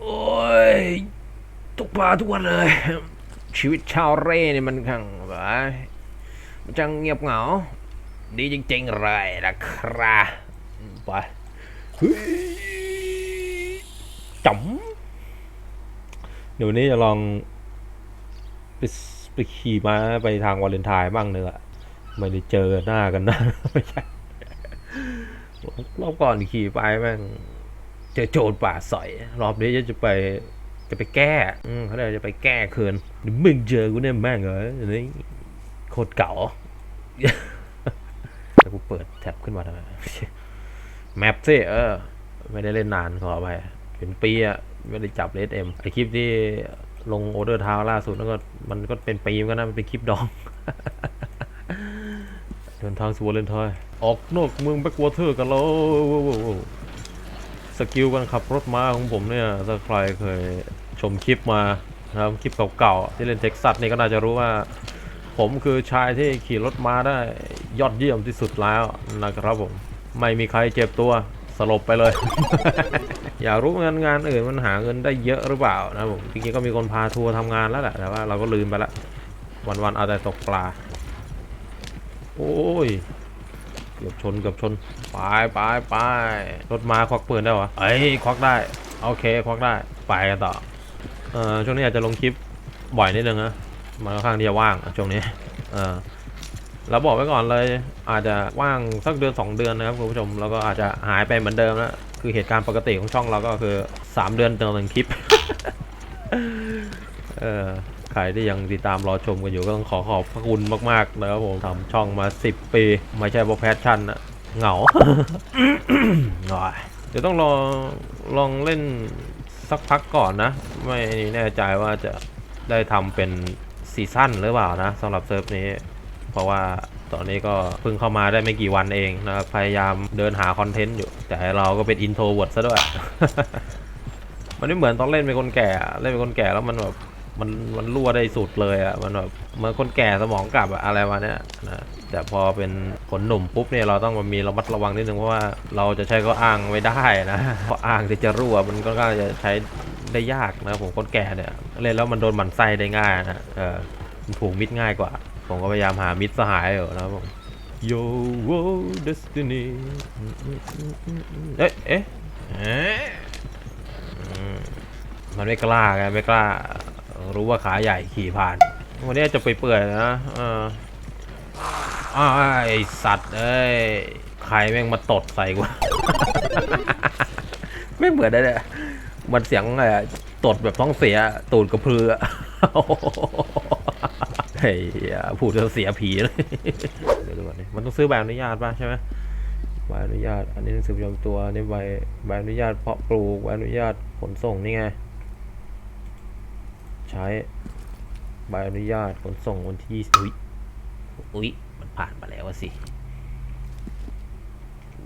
โอ้ยตกปลาทุกวันเลย ชีวิตชาวเร่เนี่ยมันขังแบบมันจังเงียบเหงา ดีจริงๆเลยนะครับไปเฮ้ยจ๋ำเดี๋ยววันนี้จะลองไปไปขี่ม้าไปทางวาเลนไทน์บ้างเนื้อะไม่ได้เจอหน้ากันนะไม่ใช่รอบก่อนขี่ไปแม่ง เจอโจรป่าสอย รอบนี้จะไปจะไปแก้อืมเขาเรียกจะไปแก้คืนเดี๋ยวมึงเจอกูเนี่ยแม่งเหรอนนี้โคตรเก่าแล้วกูเปิดแท็บขึ้นมาทำไมแมปสิเออ ไม่ได้เล่นนานขอไปเป็นปีอะไม่ได้จับเลสเอ็มไอคลิปที่ลงโอเดอร์ทาวล่าสุดแล้วก็มันก็เป็นปีเหมือนกันนะมันเป็นคลิปดองเดินทางสู่วาเลนไทน์ออกนอกเมืองแบ็กวอเตอร์กันแล้ว สกิลการขับรถม้าของผมเนี่ยถ้าใครเคยชมคลิปมานะครับคลิปเก่าๆที่เล่นเท็กซัสนี่ก็น่าจะรู้ว่า ผมคือชายที่ขี่รถม้าได้ยอดเยี่ยมที่สุดแล้วนะครับผมไม่มีใครเจ็บตัวสลบไปเลย อยากรู้งานงานอื่นมันหาเงินได้เยอะหรือเปล่านะผมจริงๆก็มีคนพาทัวร์ทำงานแล้วแหละแต่ว่าเราก็ลืมไปละวันๆเอาแต่ตกปลา โอ้ย เกือบชนเกือบชนไปไปไปรถมาควักปืนได้วะเอ้ยควักได้โอเคควักได้ไปกันต่อเอ่อช่วงนี้อาจจะลงคลิปบ่อยนิดนึงนะมันค่อนข้างที่จะว่างช่วงนี้เออเราบอกไว้ก่อนเลยอาจจะว่างสักเดือนสองเดือนนะครับคุณผู้ชมแล้วก็อาจจะหายไปเหมือนเดิมแล้วคือเหตุการณ์ปกติของช่องเราก็คือสามเดือนเติมหนึ่งคลิปเออ ใครที่ยังติดตามรอชมกันอยู่ก็ต้องขอขอบพระคุณมากๆนะครับผมทำช่องมา 10 ปี ไม่ใช่เพราะแพชชั่นอะเหงาหน่อยเดี๋ยวต้องรอลองเล่นสักพักก่อนนะ ไม่แน่ใจว่าจะได้ทำเป็นซีซั่นหรือเปล่านะสำหรับเซิร์ฟนี้ เพราะว่าตอนนี้ก็เพิ่งเข้ามาได้ไม่กี่วันเองนะครับพยายามเดินหาคอนเทนต์อยู่ แต่เราก็เป็นอินโทรเวิร์ดซะด้วย มันไม่เหมือนตอนเล่นเป็นคนแก่ เล่นเป็นคนแก่แล้วมันแบบ มันมันรั่วได้สุดเลยอะมันแบบเหมื่อนคนแก่สมองกลับอะอะไรวะเนี้ยนะแต่พอเป็นคนหนุ่มปุ๊บเนี่ยเราต้องมีระมัดระวังนิดนึงเพราะว่าเราจะใช้ก็อ้างไม่ได้นะเพราะอ้างที่จะรั่วมันก็น่าจะใช้ได้ยากนะผมคนแก่เนี่ยเล่นแล้วมันโดนหมันไส้ได้ง่ายนะเออมันผูกมิดง่ายกว่า ผมก็พยายามหามิตรสหายอยู่นะผม Yo Destiny เอ๊ะเอ๊ะเอ๊ะมันไม่กล้าไงไม่กล้า รู้ว่าขาใหญ่ขี่ผ่าน วันนี้จะไปเปื่อยๆนะเอออ้าไอสัตว์เอ้ยใครแม่งมาตดใส่กูไม่เหมือนได้เลยมันเสียงอะไรตดแบบท้องเสียตูดกระพืออะเฮ้ยพูดจะเสียผีเลยเดี๋ยวดูก่อนมันต้องซื้อใบอนุญาตป่ะใช่ไหมใบอนุญาต อันนี้หนังสือประจำตัวนนี้ใบใบอนุญาตเพาะปลูกใบอนุญาตขนส่งนี่ไง ใช้ใบอนุญาตขนส่งวันที่อุ้ยอุ้ยมันผ่านมาแล้วอะสิ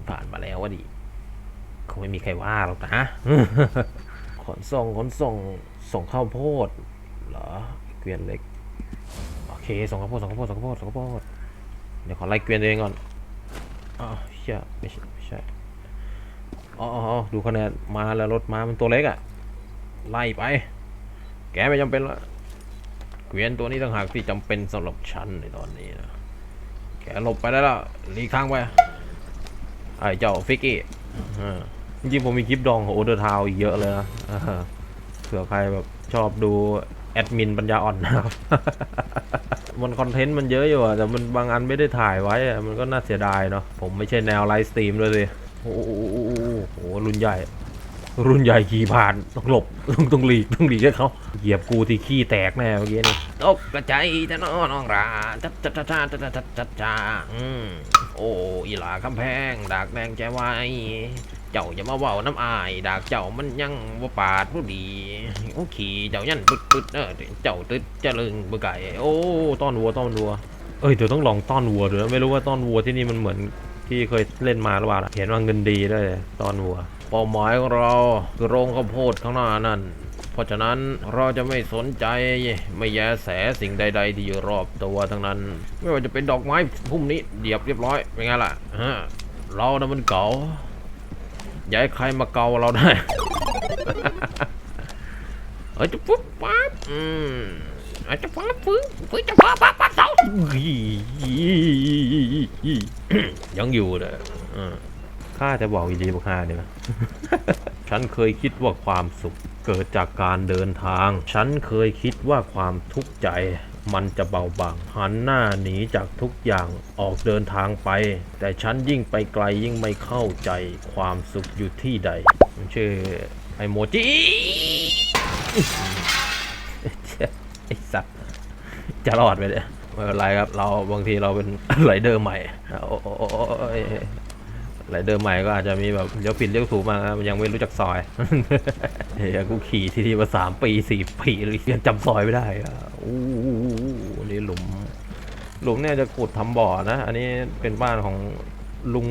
ผ่านมาแล้ววะดิคงไม่มีใครว่าหรอกนะ ขนส่งขนส่งส่งข้าวโพดเหรอเกวียนเล็ก โอเค ส่งข้าวโพดส่งข้าวโพดส่งข้าวโพดส่งข้าวโพดเดี๋ยวขอไล่เกวียนตัวเองก่อนอ้าวเชี่ยไม่ใช่ไม่ใช่อ๋ออ๋ออ๋อดูคะแนนมาแล้วรถมามันตัวเล็กอะไล่ไป แกไม่จำเป็นละเกวียนตัวนี้ต่างหากที่จำเป็นสำหรับฉันในตอนนี้นะแกหลบไปได้แล้วหลีกทางไปไอ้เจ้าฟิกกี้จริงผมมีคลิปดองของโอเดอร์ทาวอีเยอะเลยนะเผื่อใครแบบชอบดูแอดมินปัญญาอ่อนนะครับ มันคอนเทนต์มันเยอะอยู่อะแต่มันบางอันไม่ได้ถ่ายไว้มันก็น่าเสียดายเนาะ ผมไม่ใช่แนวไลฟ์สตรีมด้วยสิ โอ้โหโอ้โหโอ้โหรุ่นใหญ่ รุ่นใหญ่ขี่ผ่านต้องหลบต้องต้องหลีกต้องหลีกให้เขาเหยียบกูที่ขี้แตกแน่เมื่อกี้นี่ตกกระจายแต่น้องน้องราจัดจัดจัดจัดจัดจัดจัดจ้าอืมโอ้อีหลาคำแพงดากแดงใจไว้เจ้าอย่ามาเว้าน้ำอาย ดากเจ้ามันยังว่าปาดผู้ดีโอ้ขี่เจ้ายันตึดตึดเออเจ้าตึดจะลึงเบื่อไก่โอ้ต้อนวัวต้อนวัวเอ้ยเดี๋ยวต้องลองต้อนวัวดูนะไม่รู้ว่าต้อนวัวที่นี่มันเหมือนที่เคยเล่นมาหรือเปล่าล่ะเห็นว่าเงินดีด้วยต้อนวัว เป้าหมายของเราคือโรงข้าวโพดข้างหน้านั่น เพราะฉะนั้นเราจะไม่สนใจไม่แยแสสิ่งใด ๆ ที่อยู่รอบตัวทั้งนั้น ไม่ว่าจะเป็นดอกไม้พุ่มนี้เดียบเรียบร้อยเป็นไงล่ะฮะเรานะมันเก่าอย่าให้ใครมาเกาเราได้เอ้ยจะปุ๊บปั๊บอืมอาจจะปั๊บฟื้นฟื้นจะปั๊บปั๊บปั๊บเสายังอยู่เลยอ่า ข้าจะบอกอีดีบอกข้าเนี่ยนะ ฉันเคยคิดว่าความสุขเกิดจากการเดินทาง ฉันเคยคิดว่าความทุกข์ใจมันจะเบาบาง หันหน้าหนีจากทุกอย่างออกเดินทางไป แต่ฉันยิ่งไปไกลยิ่งไม่เข้าใจความสุขอยู่ที่ใด มันชื่อไอโมจิไอสัตว์จะรอดไปเลยไม่เป็นไรครับ เราบางทีเราเป็นไรเดอร์ใหม่โอ้ย ไรเดอร์ใหม่ก็อาจจะมีแบบเลี้ยวผิดเลี้ยวถูกมามันยังไม่รู้จักซอยเฮ้ยกูขี่ที่นี่มาสามปีสี่ปีเลยยังจำซอยไม่ได้อะอู้หูนี่หลุม หลุมเนี่ยจะขุดทำบ่อนะ อันนี้เป็นบ้านของลุง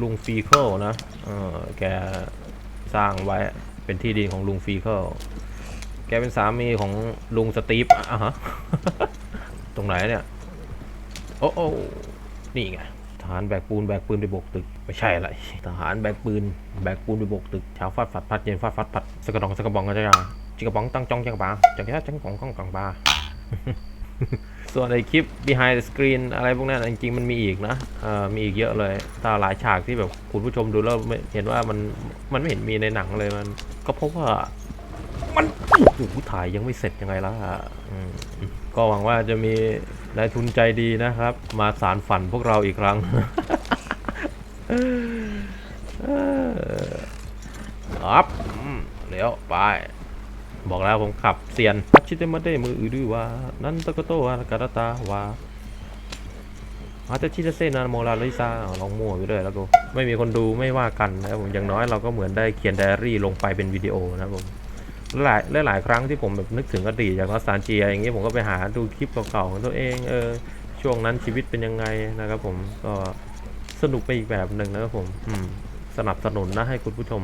ลุงฟีเคิลนะเออแกสร้างไว้เป็นที่ดินของลุงฟีเคิลแกเป็นสามีของลุงสตีฟอะฮะ ตรงไหนเนี่ย โอ้โอ้นี่ไง ทหารแบกปูนแบกปืนไปบกตึก ไม่ใช่อะไรทหารแบกปืนแบกปูนไปบกตึกเช้าฟาดฟัดพัดเย็นฟาดฟัดพัดสกระดองสกระบองก็จะยาจิกระบองตั้งจ้องจังกระบาจังแค่จังของกองกังบาส่วนในคลิป behind the screen อะไรพวกนั้นจริงๆมันมีอีกนะเอ่อมีอีกเยอะเลย ถ้าหลายฉากที่แบบคุณผู้ชมดูแล้วเห็นว่ามันมันไม่เห็นมีในหนังเลยมัน ก็เพราะว่า มันโอ้โหถ่ายยังไม่เสร็จยังไงล่ะอืมก็หวังว่าจะมีนายทุนใจดีนะครับ มาสารฝันพวกเราอีกครั้งออครับเดี๋ยวไป บอกแล้วผมขับเซียนพัชิเตมาเดมืออือดือว่า นันตะกโตวากาตาตาว่าอาจจะชิเซนาโมลาลิซาลองมั่วไปด้วยแล้วก็ไม่มีคนดูไม่ว่ากันนะผมอย่างน้อยเราก็เหมือนได้เขียนไดอารี่ลงไปเป็นวิดีโอนะผม หลายหลายหลายครั้งที่ผมแบบนึกถึงอดีตจากนอสตาเจียอย่างเงี้ยผมก็ไปหาดูคลิปเก่าๆของตัวเองเออช่วงนั้นชีวิตเป็นยังไงนะครับผมก็สนุกไปอีกแบบหนึ่งนะครับผมอืมสนับสนุนนะให้คุณผู้ชม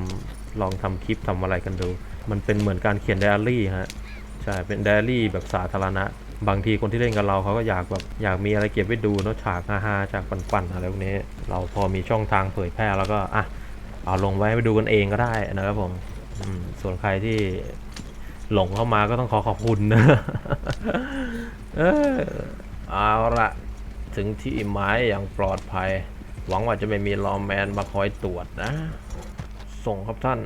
ลองทำคลิปทำอะไรกันดู มันเป็นเหมือนการเขียนไดอารี่ฮะใช่เป็นไดอารี่แบบสาธารณะ บางทีคนที่เล่นกับเราเขาก็อยากแบบอยากมีอะไรเก็บไว้ดูเนอะฉากฮาๆฉากปั่นๆอะไรพวกนี้ เราพอมีช่องทางเผยแพร่แล้วก็อะเอาลงไว้ไปดูกันเองก็ได้นะครับผม ส่วนใครที่หลงเข้ามาก็ต้องขอขอบคุณนะเออเอาละถึงที่หมายอย่างปลอดภัย หวังว่าจะไม่มีลอว์แมนมาคอยตรวจนะ ส่งครับท่าน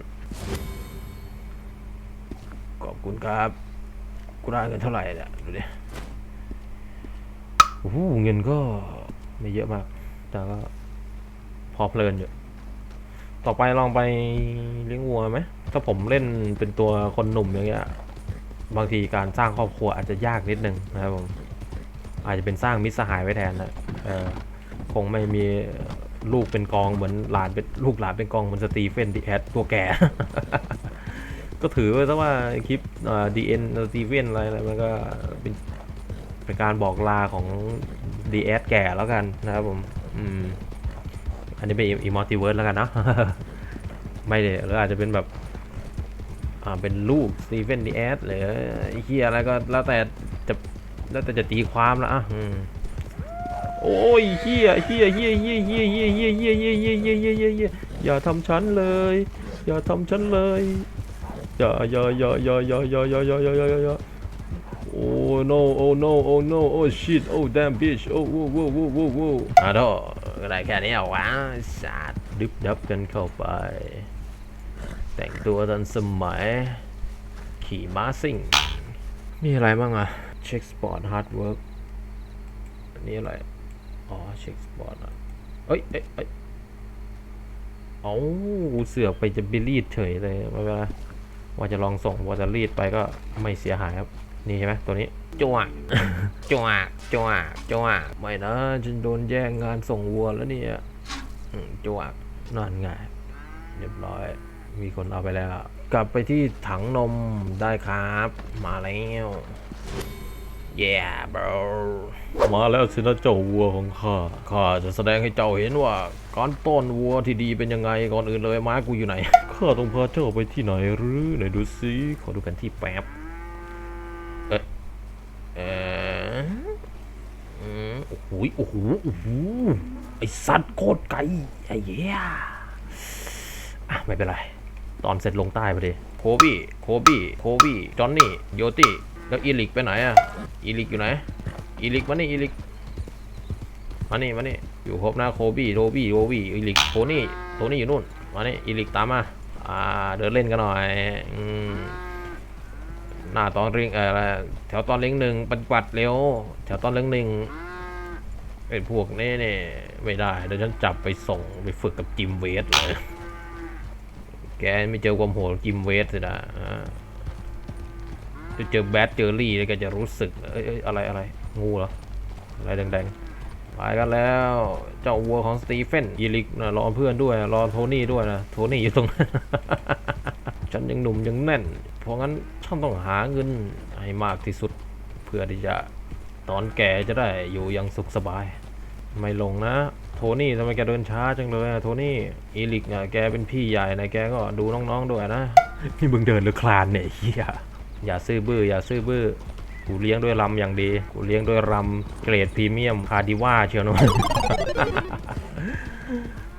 ขอบคุณครับ กูได้เงินเท่าไหร่เนี่ยดูดิโอ้โหเงินก็ไม่เยอะมาก แต่ก็พอเพลินอยู่ ต่อไปลองไปเลี้ยงวัวไหม ถ้าผมเล่นเป็นตัวคนหนุ่มอย่างเงี้ยบางทีการสร้างครอบครัวอาจจะยากนิดนึงนะครับผมอาจจะเป็นสร้างมิตรสหายไว้แทนนะเออคงไม่มีลูกเป็นกองเหมือนหลานเป็นลูกหลานเป็นกองเหมือนสตีเฟนดีแอดตัวแก่ ก็ถือไว้ซะว่าคลิปดีเอ็นสตีเฟนอะไรอะไรมันก็เป็นเป็นการบอกลาของดีแอดแก่แล้วกันนะครับผมอืมอันนี้เป็นอีมัลติเวิร์สแล้วกันนะไม่เลยหรืออาจจะเป็นแบบ อ่าเป็นลูกสตีเฟนดีแอสหรือไอ้เฮียอะไรก็แล้วแต่จะแล้วแต่จะตีความละอะอืมโอ้ยเฮียเฮียเฮียเฮียเฮียเฮียเฮียเฮียเฮียเฮียเฮียเฮียเฮียเฮียอย่าทำฉันเลย อย่าทำฉันเลยอย่าอย่าอย่าอย่าอย่าอย่าอย่าอย่าอย่าอย่าอย่าอย่าโอ้ no oh no oh no oh shit oh damn bitch oh whoa whoa whoa whoa whoa อะโธ่อะไรแค่นี้เหรอวะสาดดึบดับกันเข้าไป แต่งตัวทันสมัย ขี่ม้าซิ่ง มีอะไรบ้างอะเช็คสปอร์ตฮาร์ดเวิร์กอันนี้อะไร อ๋อเช็คสปอร์ตอะเอ้ยเอ้ยเอ้ยเอ้าเสือกไปจะไปรีดเฉยเลยไม่เป็นไรว่าจะลองส่งว่าจะรีดไปก็ไม่เสียหายครับ นี่ใช่ไหมตัวนี้จวกจวกจวกจวกไม่นะฉันโดนแย่งงานส่งวัวแล้วเนี่ยอืมจวกนั่นไงเรียบร้อย มีคนเอาไปแล้ว กลับไปที่ถังนมได้ครับ มาแล้ว yeah bro มาแล้วสินะเจ้าวัวของข้า ข้าจะแสดงให้เจ้าเห็นว่า การต้อนวัวที่ดีเป็นยังไง ก่อนอื่นเลยม้ากูอยู่ไหน ข้าต้องพาเจ้าไปที่ไหนหรือไหนดูสิขอดูแผนที่แป๊บ เอ๊ะเอ๊ะโอ้โห โอ้โห โอ้โห ไอสัตว์โคตรไกลไอ้เหี้ยอะไม่เป็นไร ตอนเสร็จลงใต้ไปดิโคบี้โคบี้โคบี้จอนนี่โยตี้แล้วอีลิกไปไหนอะอีลิกอยู่ไหนอีลิกมานี่อีลิกมานี่มานี่อยู่ครบนะโคบี้โรบี้โรบี้อีลิกโทนี่โทนี่อยู่นู่นมานี่อีลิกตามมาอ่าเดินเล่นกันหน่อยอืมหน้าตอนเริงเอออแถวตอนเลี้ยงหนึ่งปฏิบัติเร็วแถวตอนเลี้ยงหนึ่งเป็นพวกนี้เนี่ยไม่ได้เดี๋ยวฉันจับไปส่งไปฝึกกับจิมเวสเลย แกไม่เจอความโหดจิมเวสเลยนะอ่าจะเจอแบดเจอรี่แล้วแกจะรู้สึกเอ้ยอะไรอะไรงูเหรออะไรแดงๆไปกันแล้วเจ้าวัวของสตีเฟนยีลิกนะรอเพื่อนด้วยรอโทนี่ด้วยนะโทนี่อยู่ตรงนั้นฉันยังหนุ่มยังแน่น เพราะงั้นฉันต้องหาเงินให้มากที่สุด เพื่อที่จะตอนแก่จะได้อยู่อยังสุขสบาย ไม่ลงนะ โทนี่ทำไมแกเดินช้าจังเลยอะโทนี่อีลิกอะแกเป็นพี่ใหญ่นะแกก็ดูน้องๆด้วยนะนี่มึงเดินหรือคลานเนี่ยเฮียอย่าซื้อบื้ออย่าซื้อบื้อกูเลี้ยงด้วยรำอย่างดีกูเลี้ยงด้วยรำเกรดพรีเมียมคาดิว่าเชียวนะ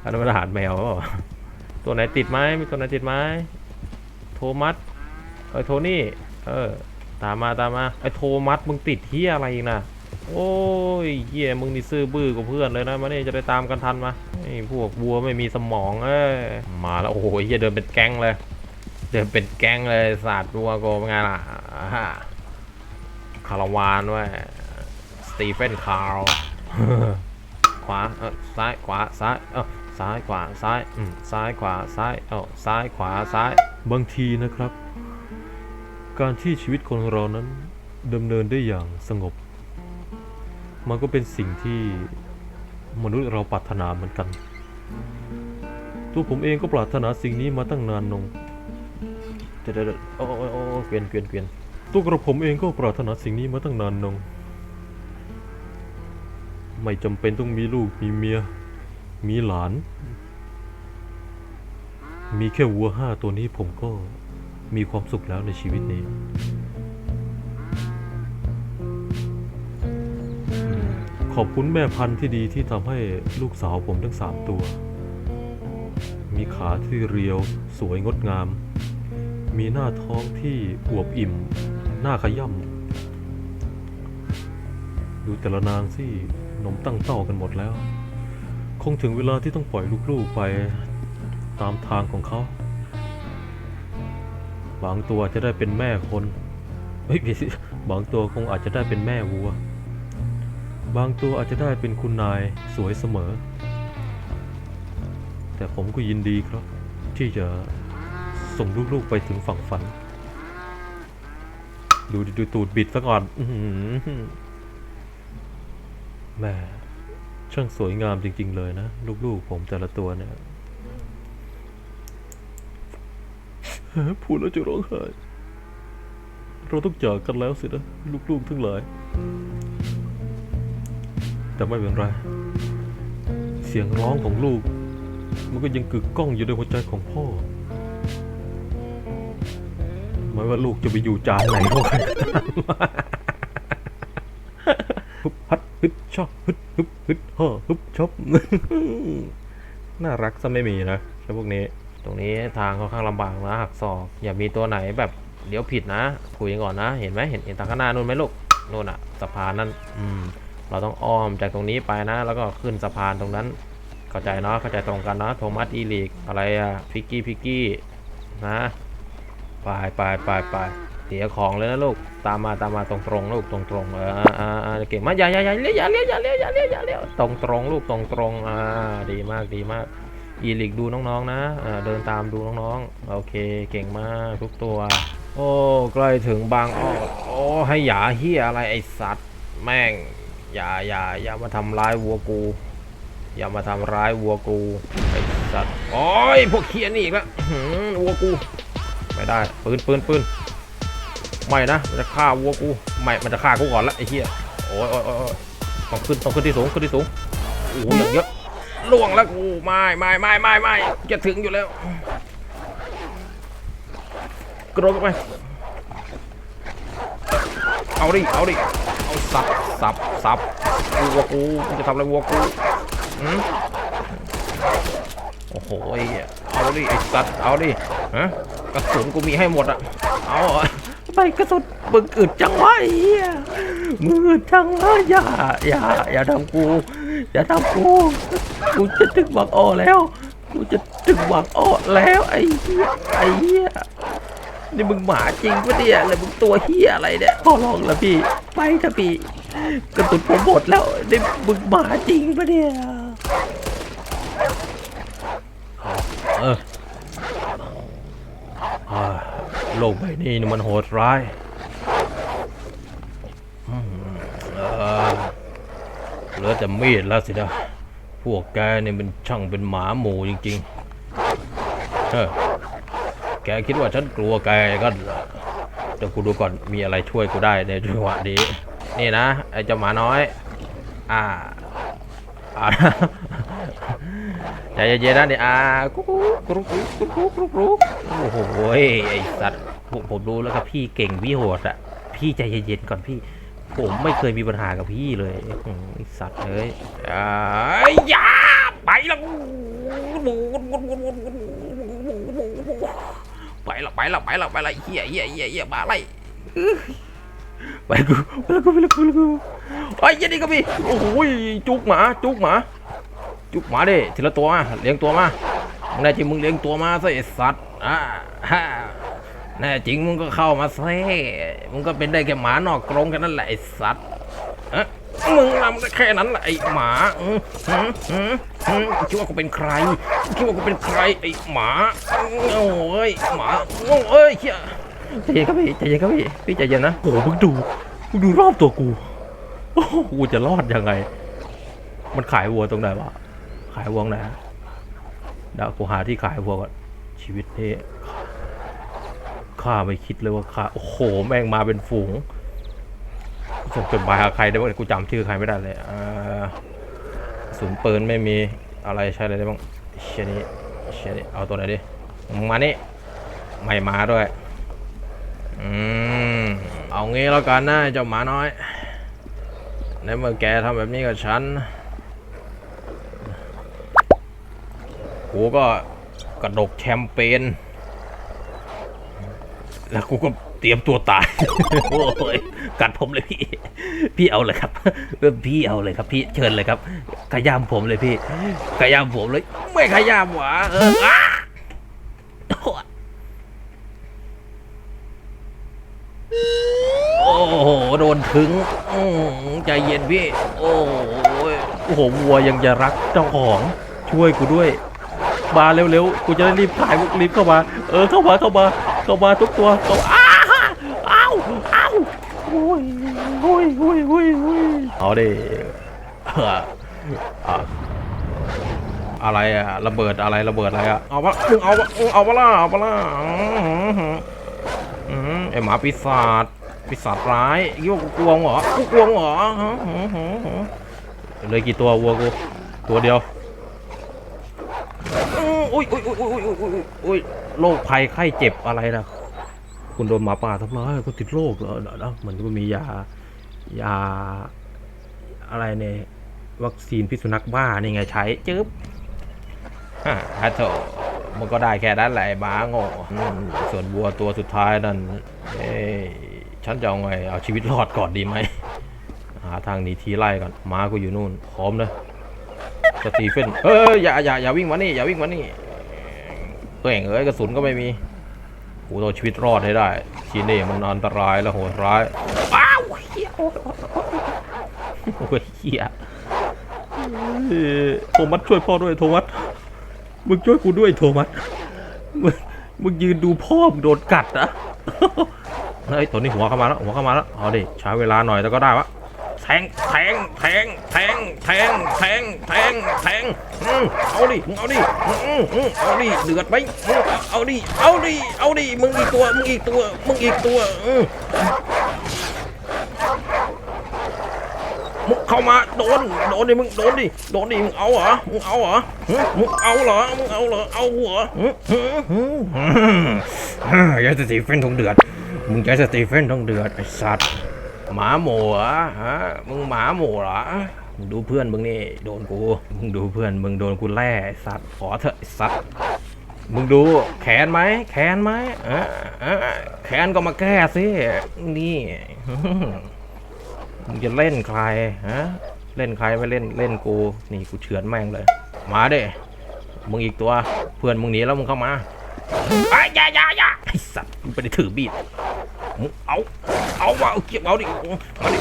อันนั้นมันอาหารแมวตัวไหนติดไหมมีตัวไหนติดไหมโทมัสเออโทนี่เออตามมาตามมาไอ้โทมัสมึงติดเฮียอะไรนะ โอ้ยเฮียมึงนี่ซื่อบื้อกว่าเพื่อนเลยนะมานี่จะได้ตามกันทันมาไอ้พวกวัวไม่มีสมองเอ้ยมาแล้วโอ้โหเฮียเดินเป็นแก๊งเลย เดินเป็นแก๊งเลยศาสตร์วัวโกเป็นไงล่ะอ่าฮะคาราวานด้วยสตีเฟนคาร์ลขวาเออซ้ายขวาซ้ายเออซ้ายขวาซ้ายอืมซ้ายขวาซ้ายเออซ้ายขวาซ้ายบางทีนะครับ การที่ชีวิตคนเรานั้นดำเนินได้อย่างสงบ มันก็เป็นสิ่งที่มนุษย์เราปรารถนาเหมือนกัน ตัวผมเองก็ปรารถนาสิ่งนี้มาตั้งนานนงเดี๋ยวเดี๋ยวเดี๋ยวโอ้โอ้โอ้โอ้เกวียนเกวียนเกวียนตัวกระผมเองก็ปรารถนาสิ่งนี้มาตั้งนานนงไม่จำเป็นต้องมีลูกมีเมีย มีหลาน มีแค่วัวห้าตัวนี้ผมก็มีความสุขแล้วในชีวิตนี้ ขอบคุณแม่พันธุ์ที่ดีที่ทำให้ลูกสาวผมทั้งสามตัว มีขาที่เรียวสวยงดงาม มีหน้าท้องที่อวบอิ่ม หน้าขย่ำดูแต่ละนางสินมตั้งเต้ากันหมดแล้ว คงถึงเวลาที่ต้องปล่อยลูกๆไปตามทางของเขา บางตัวจะได้เป็นแม่คนเฮ้ยบางตัวคงอาจจะได้เป็นแม่วัว บางตัวอาจจะได้เป็นคุณนายสวยเสมอ แต่ผมก็ยินดีครับ ที่จะส่งลูกๆไปถึงฝั่งฝัน ดูดูตูดบิดซะก่อนแม่ช่างสวยงามจริง ๆ เลยนะ ลูกๆ ผมแต่ละตัวเนี่ยพูดแล้วจะร้องไห้เราต้องจากกันแล้วสินะ ลูกๆทั้งหลาย แต่ไม่เป็นไร เสียงร้องของลูก มันก็ยังกึกก้องอยู่ในหัวใจของพ่อไม่ว่าลูกจะไปอยู่จานไหนก็กันฮึบฮัดฮึดชอบฮึดฮึบฮึดฮ่อฮึบชอบน่ารักซะไม่มีนะใช่พวกนี้ ตรงนี้ทางค่อนข้างลำบากนะหักศอก อย่ามีตัวไหนแบบเดี๋ยวผิดนะ คุยก่อนนะ เห็นไหมเห็นเห็นทางข้างหน้านู่นไหมลูกนู่นอะสะพานนั่นอืม เราต้องอ้อมจากตรงนี้ไปนะ แล้วก็ขึ้นสะพานตรงนั้น เข้าใจเนาะเข้าใจตรงกันเนาะโทมัสอีลิกอะไรอะพิกกี้พิกกี้นะไปไปไปไปเสียของเลยนะลูกตามมาตามมาตรงตรงลูกตรงตรงเอออ่าอ่าเก่งมากอย่าอย่าอย่าเลี้ยวอย่าเลี้ยวอย่าเลี้ยวอย่าเลี้ยวอย่าเลี้ยวตรงตรงลูกตรงตรงอ่าดีมากดีมากอีลิกดูน้องๆนะอ่าเดินตามดูน้องๆโอเคเก่งมากทุกตัว โอ้ใกล้ถึงบางอ้อโอ้ให้หยาเฮียอะไรไอสัตว์แม่ง อย่าอย่าอย่ามาทำร้ายวัวกู อย่ามาทำร้ายวัวกูไอสัตว์โอ้ยพวกเคียนี่อีกแล้วหือวัวกูไม่ได้ปืนปืนปืนไม่นะมันจะฆ่าวัวกูไม่มันจะฆ่ากูก่อนละไอ้เหี้ยโอ้ยโอ้ยโอ้ยโอ้ยต้องขึ้นต้องขึ้นที่สูงขึ้นที่สูงโอ้โหอย่างเยอะล่วงแล้วกูไม่ไม่ไม่ไม่ไม่จะถึงอยู่แล้วกระโดดไปเอาดิเอาดิ สับสับสับวัวกูมึงจะทำอะไรวัวกูหืมโอ้โหไอ้เอาดิไอ้สัตว์เอาดิฮะกระสุนกูมีให้หมดอะเอาไปกระสุนมึงอึดจังวะไอ้เหี้ยมึงอึดจังวะอย่าอย่าอย่าทำกูอย่าทำกูกูจะถึงบักอ้อแล้วกูจะถึงบักอ้อแล้วไอ้เหี้ยไอ้เหี้ย นี่มึงหมาจริงปะเนี่ยเลยมึงตัวเหี้ยอะไรเนี่ยขอร้องละพี่ ไปเถอะพี่กระสุนผมหมดแล้วนี่มึงหมาจริงปะเนี่ยเอออ่าโลกใบนี้มันโหดร้ายเออเหลือแต่มีดแล้วสินะ พวกแกนี่มันช่างเป็นหมาหมูจริงๆเออ แกคิดว่าฉันกลัวแกกันเดี๋ยวกูดูก่อนมีอะไรช่วยกูได้ในจังหวะนี้ นี่นะไอ้เจ้าหมาน้อย อ่าอ่าใจเย็นๆนะเนี่ยอ่ากุ๊กกุ๊กกุ๊กกุ๊กกุ๊กกุ๊กกุ๊กโอ้โหไอสัตว์ผมผมรู้แล้วครับพี่เก่งพี่โหดอะพี่ใจเย็นๆก่อนพี่ ผมไม่เคยมีปัญหากับพี่เลยไอ้สัตว์เอ้ยอ่าอย่าไปละ ไปละไปละไปละไปละเฮียเฮียเฮียเฮียมาอะไรไปกูไปกูไปกูไปกูไอ้ยันนี่ก็มีโอ้โหจุกหมาจุกหมาจุกหมาดิทีละตัวมาเลี้ยงตัวมาแน่จริงมึงเลี้ยงตัวมาซะไอ้สัตว์อ่าฮ่าแน่จริงมึงก็เข้ามาซะมึงก็เป็นได้แค่หมานอกกรงแค่นั้นแหละไอ้สัตว์อ๊ะ มึงทำได้แค่นั้นแหละไอ้หมาอืมอืมอืมอืมคิดว่ากูเป็นใครคิดว่ากูเป็นใครไอ้หมาโอ้ยหมาโอ้ยเฮียใจเย็นครับพี่ใจเย็นครับพี่พี่ใจเย็นนะโอ้มึงดูมึงดูรอบตัวกูโอ้กูจะรอดยังไง มันขายวัวตรงไหนวะขายวัวไหนเดี๋ยวกูหาที่ขายวัวก่อนชีวิตนี้ข้าไม่คิดเลยว่าข้าโอ้โห แม่งมาเป็นฝูง ส่งจดหมายหาใครได้บ้างกูจำชื่อใครไม่ได้เลยศูนย์ปืนไม่มีอะไรใช้อะไรได้บ้างเชนี้เชนี้เอาตัวไหนดิมึงมานี่ไม่มาด้วยอืมเอางี้แล้วกันนะเจ้าหมาน้อยในเมื่อแกทำแบบนี้กับฉันกูก็กระดกแชมเปญแล้วกูก็เตรียมตัวตายโอ้ย กัดผมเลยพี่ พี่เอาเลยครับเออพี่เอาเลยครับ พี่เชิญเลยครับขย้ำผมเลยพี่ขย้ำผมเลย ไม่ขย้ำหวะเออโอ้โหโดนถึงใจเย็นพี่ โอ้โอ้โหวัวยังจะรักเจ้าของช่วยกูด้วยมาเร็วๆ กูจะได้รีบถ่ายรีบเข้ามา เออเข้ามาเข้ามาเข้ามาทุกตัวเข้าอ้า อ้ยโอ้ยโอ้ยโอ้ยโอ้ยเอาดิเอออะอะไรอะระเบิดอะไรระเบิดอะไรอะเอาปะมึงเอาปะมึงเอาปะล่ะเอาปะล่ะอื้อหืออื้อหือไอหมาปีศาจปีศาจร้ายคิดว่กูกลัวเหรอกูกลัวเหรอเลยกี่ตัววัวกูตัวเดียวอุ้ยอุ้ยอุ้ยอุ้ยอุ้ยอุ้ยอุ้ยโรคภัยไข้เจ็บอะไรนะ คุณโดนหมาป่าทำร้ายคุณติดโรคเหรอเดี๋ยวนะมันก็มียายาอะไรเนี่ยวัคซีนพิษสุนัขบ้านี่ไงใช้จึ๊บฮ่าฮัทโถมันก็ได้แค่นั้นแหละมาโง่อืมส่วนวัวตัวสุดท้ายนั่นเอ้ฉันจะเอาไง เอาชีวิตรอดก่อนดีไหม หาทางหนีทีไล่ก่อนหมากูอยู่นู่นพร้อมเลยสตีเฟนเอ้ยอย่าอย่าอย่าวิ่งมานี่ อย่าวิ่งมานี่เป่งเอ้ยกระสุนก็ไม่มี กูต้องเอาชีวิตรอดให้ได้ ทีนี่มันอันตรายและโหดร้ายอ้าวเฮียโอ้ยโอ้ยเฮียเอ้ยโทมัสช่วยพ่อด้วยโทมัสมึงช่วยกูด้วยโทมัสมึงมึงยืนดูพ่อมึงโดนกัดนะเฮ้ยตัวนี้หัวเข้ามาแล้วหัวเข้ามาแล้วเอาดิใช้เวลาหน่อยแต่ก็ได้วะ แทงแทงแทงแทงแทงแทงแทงแทงอืมเอาดิมึงเอาดิอืมอืมเอาดิเดือดไหมอืมเอาดิเอาดิเอาดิมึงอีกตัวมึงอีกตัวมึงอีกตัวอืมมึงเข้ามาโดนโดนดิมึงโดนดิโดนดิมึงเอาเหรอมึงเอาเหรอมึงเอาเหรอมึงเอาเหรอเอาหัวยายสตีเฟนทงเดือดมึงยายสตีเฟนทงเดือดไอ้สัตว์ หมาหมูเหรอฮะมึงหมาหมูเหรอมึงดูเพื่อนมึงนี่โดนกูมึงดูเพื่อนมึงโดนกูแล่สัตว์ขอเถอะสัตว์มึงดูแขนไหมแขนไหมออเออแขนก็มาแก้สินี่มึงจะเล่นใครฮะเล่นใครไม่เล่นเล่นกูนี่กูเฉือนแม่งเลย มาเด้มึงอีกตัวเพื่อนมึงหนีแล้วมึงเข้ามาไอ้ยอยาอยาอยาไอสัตว์มึงไปได้ถือบีด เอาเอาว่าเก็บเอาดิเอาดิ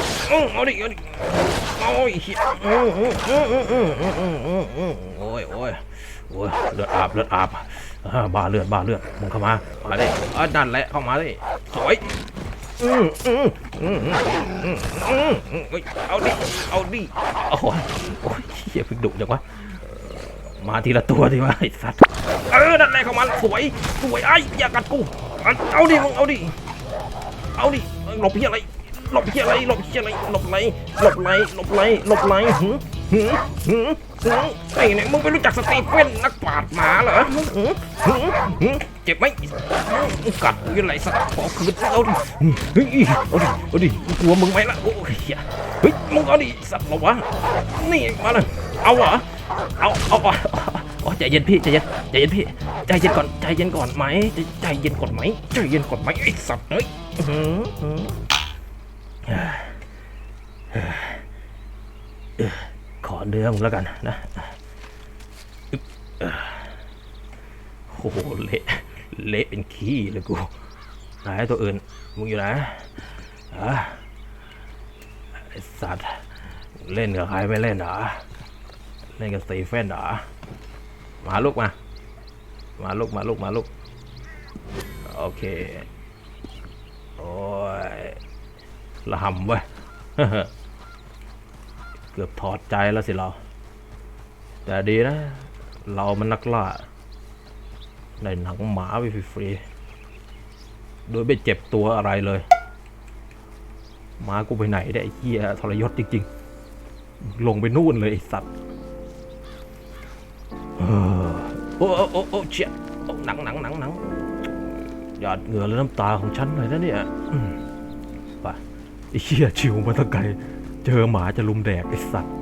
เอาดิเอาดิโอ้ยเฮียโอ้ยโอ้ยโอ้ยเลือดอาบเลือดอาบบ้าเลือดบ้าเลือดมึงเข้ามามาเลยนั่นแหละเข้ามาดิสวยเอาดิเอาดิโอ้ยโอ้ยเฮียพึ่งดุจังวะมาทีละตัวดีวะไอ้สัตว์เออนั่นแหละเข้ามาสวยสวยไอ้อย่ากัดกูเอาดิมึงเอาดิ เอาดิหลบเฮียอะไรหลบเฮียอะไรหลบเฮียอะไรหลบไหลหลบไหลหลบไหลหลบไหลหืมหืมหืมหืมไอ้เนี่ยมึงไม่รู้จักสตีเฟนนักปราดหมาเหรอหืมหืมหืมหืมเจ็บไหมกัดยังไงสัตว์ขอคืนเอาดิเฮ้ยเอาดิเอาดิกลัวมึงไหมล่ะโอ้ยเฮียเฮ้ยมึงเอาดิสัตว์เหรอวะนี่มาเลยเอาเหรอเอาเอาเอา เอาใจเย็นพี่ใจเย็นใจเย็นพี่ใจเย็นก่อนใจเย็นก่อนไหมใจเย็นก่อนไหมใจเย็นก่อนไหมไอ้สัตว์เฮ้ยอื้อหือหือขอเนื้อมึงแล้วกันนะโอ้โหเละเละเป็นขี้เลยกูไหนตัวอื่นมึงอยู่ไหนฮะไอสัตว์เล่นกับใครไม่เล่นหรอเล่นกับสตีเฟนหรอ มาลูกมา มาลูกมาลูกมาลูก โอเค โอ้ยละหำเว้ย เกือบถอดใจแล้วสิเรา แต่ดีนะ เรามันนักล่า ได้หนังหมาไปฟรีๆ โดยไม่เจ็บตัวอะไรเลยหมากูไปไหนได้ไอ้เหี้ยทรยศจริงๆ ลงไปนู่นเลยไอ้สัตว์ โอ้โอ้โอ้โอ้เชี่ยโอ้หนังหนังหนังหนังหยาดเหงื่อและน้ำตาของฉันหน่อยนะเนี่ยไปไอ้เชี่ยชิวมาตะไกล เจอหมาจะลุมแดกไอ้สัตว์